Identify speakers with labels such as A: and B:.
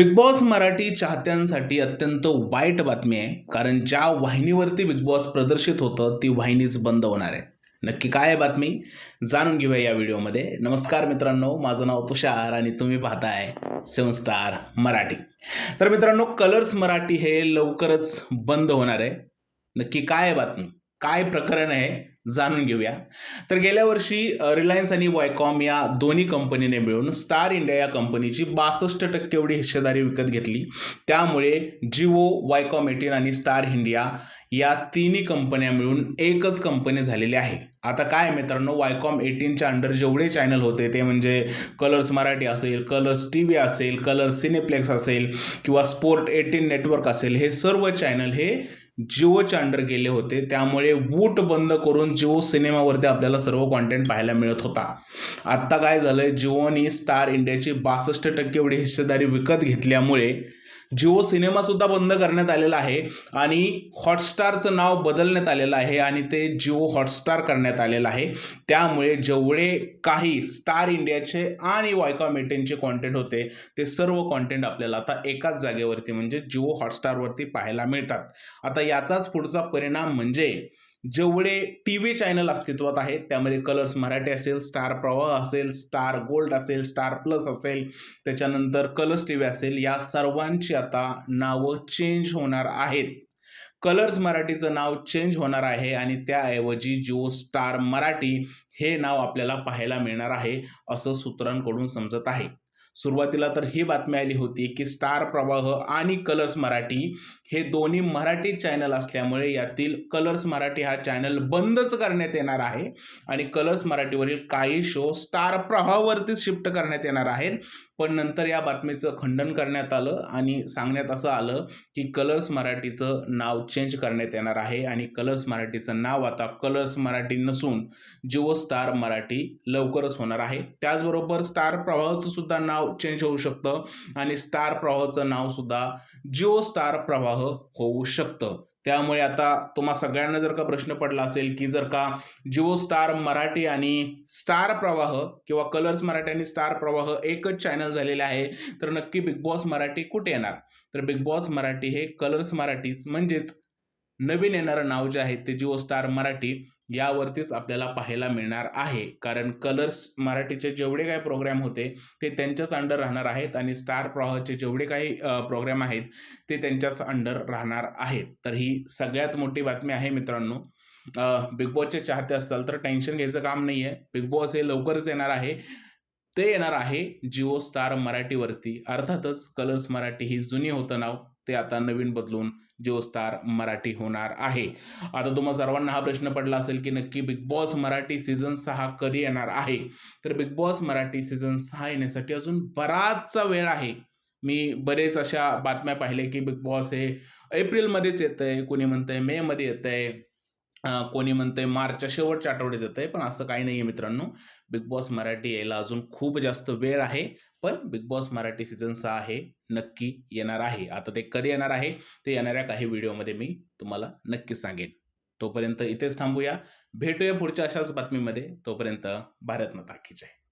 A: Big boss Marathi चाहत्यांसाठी अत्यंत वाईट बातमी आहे. कारण ज्या वाहिनीवरती बिग बॉस प्रदर्शित होतं ती वाहिनीच बंद होणार आहे. नक्की काय आहे बातमी? जाणून घेऊया या व्हिडिओमध्ये. नमस्कार मित्रांनो माझं नाव तुषार आणि तुम्ही पाहताय सेवन स्टार मराठी. तर मित्रांनो कलर्स मराठी हे लवकरच बंद होणार आहे. नक्की काय आहे बातमी? काय प्रकरण आहे जाणून घेऊया. तर गेल्या वर्षी रिलायन्स आणि वायकॉम या दोन्ही कंपनीने मिळून स्टार इंडिया या कंपनीची बासष्ट टक्के एवढी हिस्सेदारी विकत घेतली. त्यामुळे जिओ वायकॉम एटीन आणि स्टार इंडिया या तिन्ही कंपन्या मिळून एकच कंपनी झालेली आहे. आता काय मित्रांनो वायकॉम एटीनच्या अंडर जेवढे चॅनल होते ते म्हणजे कलर्स मराठी असेल कलर्स टी व्ही असेल कलर्स सिनेप्लेक्स असेल किंवा स्पोर्ट एटीन नेटवर्क असेल हे सर्व चॅनल हे जिओ अंडर गेले होते. त्यामुळे वूट बंद करून जिओ सिनेमावरती आपल्याला सर्व कॉन्टेंट पाहायला मिळत होता. आत्ता काय झालं जिओनी स्टार इंडियाची बासष्ट टक्के एवढी हिस्सेदारी विकत घेतल्यामुळे जिओ सिनेमासुद्धा बंद करण्यात आलेला आहे आणि हॉटस्टारचं नाव बदलण्यात आलेलं आहे आणि ते जिओ हॉटस्टार करण्यात आलेलं आहे. त्यामुळे जेवढे काही स्टार इंडियाचे आणि वायकॉम एटेनचे कॉन्टेंट होते ते सर्व कॉन्टेंट आपल्याला आता एकाच जागेवरती म्हणजे जिओ हॉटस्टारवरती पाहायला मिळतात. आता याचाच पुढचा परिणाम म्हणजे जेवढे टी व्ही चॅनल अस्तित्वात आहेत त्यामध्ये कलर्स मराठी असेल स्टार प्रवाह असेल स्टार गोल्ड असेल स्टार प्लस असेल त्याच्यानंतर कलर्स टी व्ही असेल या सर्वांची आता नावं चेंज होणार आहेत. कलर्स मराठीचं नाव चेंज होणार आहे आणि त्याऐवजी जिओ स्टार मराठी हे नाव आपल्याला पाहायला मिळणार आहे असं सूत्रांकडून समजत आहे. सुरुवातीला तर ही बातमी आली होती की स्टार प्रवाह आणि कलर्स मराठी हे दोन्ही मराठी चॅनल असल्यामुळे यातील कलर्स मराठी हा चॅनल बंदच करण्यात येणार आहे. आणि कलर्स मराठीवरील काही शो स्टार प्रवाहावरतीच शिफ्ट करण्यात येणार आहेत. पण नंतर या बातमीचं खंडन करण्यात आलं आणि सांगण्यात असं आलं की कलर्स मराठीचं नाव चेंज करण्यात येणार आहे. आणि कलर्स मराठीचं नाव आता कलर्स मराठी नसून जिओ स्टार मराठी लवकरच होणार आहे. त्याचबरोबर स्टार प्रवाहाचं सुद्धा नाव चेंज होऊ शकतं. आणि स्टार प्रवाहाचं नाव सुद्धा जिओ स्टार प्रवाह होऊ शकतं. त्यामुळे आता तुम्हा सगळ्यांना जर का प्रश्न पडला असेल की जर का जिओ स्टार मराठी आणि स्टार प्रवाह किंवा कलर्स मराठी आणि स्टार प्रवाह एकच चॅनल झालेले आहे तर नक्की बिग बॉस मराठी कुठे येणार? तर बिग बॉस मराठी हे कलर्स मराठीच म्हणजेच नवीन येणारं नाव जे आहे ते जिओ स्टार मराठी यावरतीच आपल्याला पाहायला मिळणार आहे. कारण कलर्स मराठीचे जेवढे काही प्रोग्राम होते ते त्यांच्याच अंडर राहणार आहेत आणि स्टार प्रवाहाचे जेवढे काही प्रोग्राम आहेत ते त्यांच्याच अंडर राहणार आहेत. तर ही सगळ्यात मोठी बातमी आहे मित्रांनो. बिग बॉसचे चाहते असाल तर टेन्शन घ्यायचं काम नाही आहे बिग बॉस हे लवकरच येणार आहे. ते येणार आहे जिओ स्टार मराठीवरती. अर्थातच कलर्स मराठी ही जुनी होतं नाव. ते आता नवीन बदलून जिओ स्टार मराठी होणार आहे. आता तुम्हाला सर्वांना हा प्रश्न पडला असेल की नक्की बिग बॉस मराठी सीझन सहा कधी येणार आहे? तर बिग बॉस मराठी सीझन सहा येण्यासाठी अजून बराचसा वेळ आहे. मी बरेच अशा बातम्या पाहिल्या की बिग बॉस हे एप्रिलमध्येच येत आहे कोणी म्हणतंय मेमध्ये येत आहे कोणी म्हणतंय मार्चच्या शेवटच्या आठवड्यात येत आहे पण असं काही नाही आहे मित्रांनो. बिग बॉस मराठी यायला अजून खूप जास्त वेळ आहे पण बिग बॉस मराठी सीझन सहा हे नक्की येणार आहे. आता ते कधी येणार आहे ते येणाऱ्या काही व्हिडिओमध्ये मी तुम्हाला नक्की सांगेन. तोपर्यंत इथेच थांबूया. भेटूया पुढच्या अशाच बातमीमध्ये. तोपर्यंत भारत माता की जय.